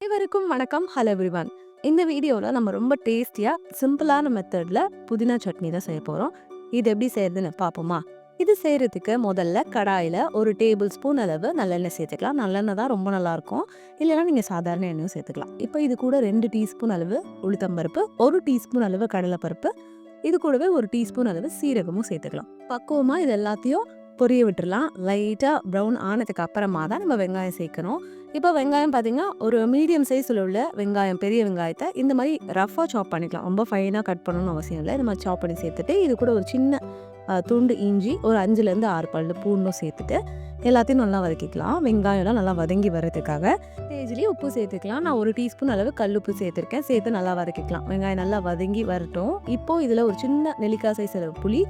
அனைவருக்கும் வணக்கம். Hello everyone இந்த வீடியோவில் நம்ம ரொம்ப டேஸ்டியாக சிம்பிளான மெத்தடில் புதினா சட்னி தான் செய்ய போகிறோம் இது எப்படி செய்யறதுன்னு பார்ப்போமா இது செய்கிறதுக்கு முதல்ல கடாயில் ஒரு டேபிள் ஸ்பூன் அளவு நல்லெண்ணெய் சேர்த்துக்கலாம். நல்லெண்ணெய் தான் ரொம்ப நல்லாயிருக்கும். இல்லைன்னா நீங்கள் சாதாரண எண்ணெயும் சேர்த்துக்கலாம். இப்போ இது கூட ரெண்டு டீஸ்பூன் அளவு உளுத்தம்பருப்பு ஒரு டீஸ்பூன் அளவு கடலைப்பருப்பு. இது கூடவே ஒரு டீஸ்பூன் அளவு சீரகமும் சேர்த்துக்கலாம். பக்குவமாக இது எல்லாத்தையும் பொரிய விட்டுடலாம் லைட்டாக ப்ரௌன் ஆனதுக்கு அப்புறமா தான் நம்ம வெங்காயம் சேர்க்கணும். இப்போ வெங்காயம் பார்த்தீங்கன்னா ஒரு மீடியம் சைஸில் உள்ள வெங்காயம் பெரிய வெங்காயத்தை இந்த மாதிரி ரஃபாக சாப் பண்ணிக்கலாம். ரொம்ப ஃபைனாக கட் பண்ணணும்னு அவசியம் இல்லை. இந்த மாதிரி சாப் பண்ணி சேர்த்துட்டு இது கூட ஒரு சின்ன துண்டு இஞ்சி ஒரு அஞ்சுலேருந்து ஆறு பல்லு பூண்டும் சேர்த்துட்டு எல்லாத்தையும் நல்லா வதக்கிக்கலாம். வெங்காயம்லாம் நல்லா வதங்கி வர்றதுக்காக. ஸ்டேஜ்லேயே உப்பு சேர்த்துக்கலாம். நான் ஒரு டீஸ்பூன் அளவு கல் உப்பு சேர்த்துருக்கேன். சேர்த்து நல்லா வதக்கிக்கலாம். வெங்காயம் நல்லா வதங்கி வரட்டும். இப்போ இதில் ஒரு சின்ன நெல்லிக்காய் சைஸ் அளவு புளி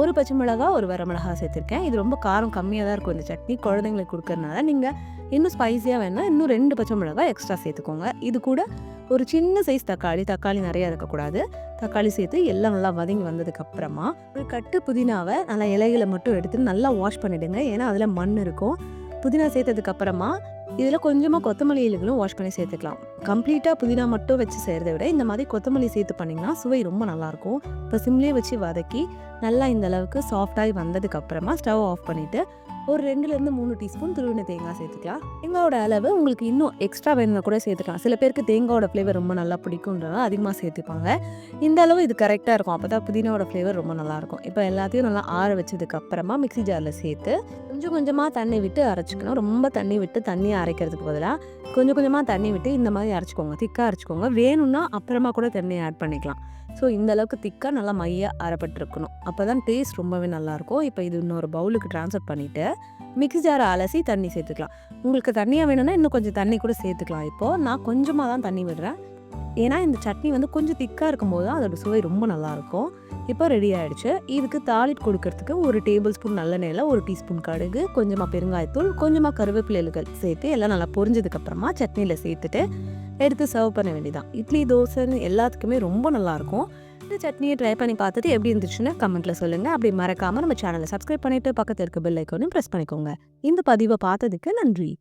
ஒரு பச்சை மிளகா ஒரு வரமிளகா சேர்த்துருக்கேன். இது ரொம்ப காரம் கம்மியாக தான் இருக்கும். இந்த சட்னி குழந்தைங்களுக்கு கொடுக்கறனால நீங்கள் இன்னும் ஸ்பைஸியாக வேணால் இன்னும் ரெண்டு பச்சை மிளகாய் எக்ஸ்ட்ரா சேர்த்துக்கோங்க. இது கூட ஒரு சின்ன சைஸ் தக்காளி தக்காளி நிறையா இருக்கக்கூடாது. தக்காளி சேர்த்து எல்லாம் நல்லா வதங்கி வந்ததுக்கப்புறமா ஒரு கட்டு புதினாவை நல்லா இலைகளை மட்டும் எடுத்து நல்லா வாஷ் பண்ணிவிடுங்க ஏன்னா அதில் மண் இருக்கும். புதினா சேர்த்ததுக்கப்புறமா இதில் கொஞ்சமாக கொத்தமல்லி இலைகளும் வாஷ் பண்ணி சேர்த்துக்கலாம். கம்ப்ளீட்டாக புதினா மட்டும் வச்சு செய்கிறத விட இந்த மாதிரி கொத்தமல்லி சேர்த்து பண்ணிங்கன்னா சுவை ரொம்ப நல்லாயிருக்கும். இப்போ சிம்லேயே வச்சு வதக்கி நல்லா இந்த அளவுக்கு சாஃப்டாகி வந்ததுக்கு அப்புறமா ஸ்டவ் ஆஃப் பண்ணிவிட்டு ஒரு ரெண்டுலேருந்து மூணு டீஸ்பூன் துருவின தேங்காய் சேர்த்துக்கலாம். தேங்காயோட அளவு உங்களுக்கு இன்னும் எக்ஸ்ட்ரா வேணும்னா கூட சேர்த்துக்கலாம். சில பேருக்கு தேங்காயோட ஃப்ளேவர் ரொம்ப நல்லா பிடிக்கும்ன்றத அதிகமாக சேர்த்துப்பாங்க. இந்த அளவு இது கரெக்டாக இருக்கும். அப்போ தான் புதினாவோட ஃப்ளேவர் ரொம்ப நல்லாயிருக்கும். இப்போ எல்லாத்தையும் நல்லா ஆற வச்சதுக்கப்புறமா மிக்சி மிக்ஸி ஜாரில் சேர்த்து கொஞ்சம் கொஞ்சமாக தண்ணி விட்டு அரைச்சிக்கணும். ரொம்ப தண்ணி விட்டு தண்ணியை அரைக்கிறதுக்கு பதிலாக கொஞ்சம் கொஞ்சமாக தண்ணி விட்டு இந்த மாதிரி அரைச்சிக்கோங்க. திக்காக அரைச்சிக்கோங்க. வேணும்னா அப்புறமா கூட தண்ணியை ஆட் பண்ணிக்கலாம். ஸோ இந்த அளவுக்கு திக்காக நல்லா மையாக அரைப்பட்டிருக்கணும். அப்போ தான் டேஸ்ட் ரொம்பவே நல்லாயிருக்கும். இப்போ இது இன்னொரு பவுலுக்கு ட்ரான்ஸ்ஃபர் பண்ணிவிட்டு மிக்ஸி ஜாரை அலசி தண்ணி சேர்த்துக்கலாம். உங்களுக்கு தண்ணியாக வேணும்னா இன்னும் கொஞ்சம் தண்ணி கூட சேர்த்துக்கலாம். இப்போது நான் கொஞ்சமாக தான் தண்ணி விடுறேன். ஏன்னா இந்த சட்னி வந்து கொஞ்சம் திக்காக இருக்கும்போது தான் அதோட சுவை ரொம்ப நல்லாயிருக்கும் இப்போ ரெடி ஆகிடுச்சு இதுக்கு தாளிட் கொடுக்கறதுக்கு ஒரு டேபிள் ஸ்பூன் நல்லெண்ணெயில் ஒரு டீஸ்பூன் கடுகு கொஞ்சமாக பெருங்காயத்தூள் கொஞ்சமாக கருவேப்பிலைகள் சேர்த்து எல்லாம் நல்லா பொரிஞ்சதுக்கப்புறமா சட்னியில் சேர்த்துட்டு எடுத்து சர்வ் பண்ண வேண்டியதான் இட்லி தோசைன்னு எல்லாத்துக்குமே ரொம்ப நல்லாயிருக்கும் இந்த சட்னியை ட்ரை பண்ணி பார்த்துட்டு எப்படி இருந்துச்சுன்னு கமெண்ட்டில் சொல்லுங்கள் அப்படி மறக்காமல் நம்ம சேனலை சப்ஸ்கிரைப் பண்ணிவிட்டு பக்கத்தில் இருக்க பெல் ஐக்கோனையும் ப்ரெஸ் பண்ணிக்கோங்க. இந்த பதிவை பார்த்ததுக்கு நன்றி.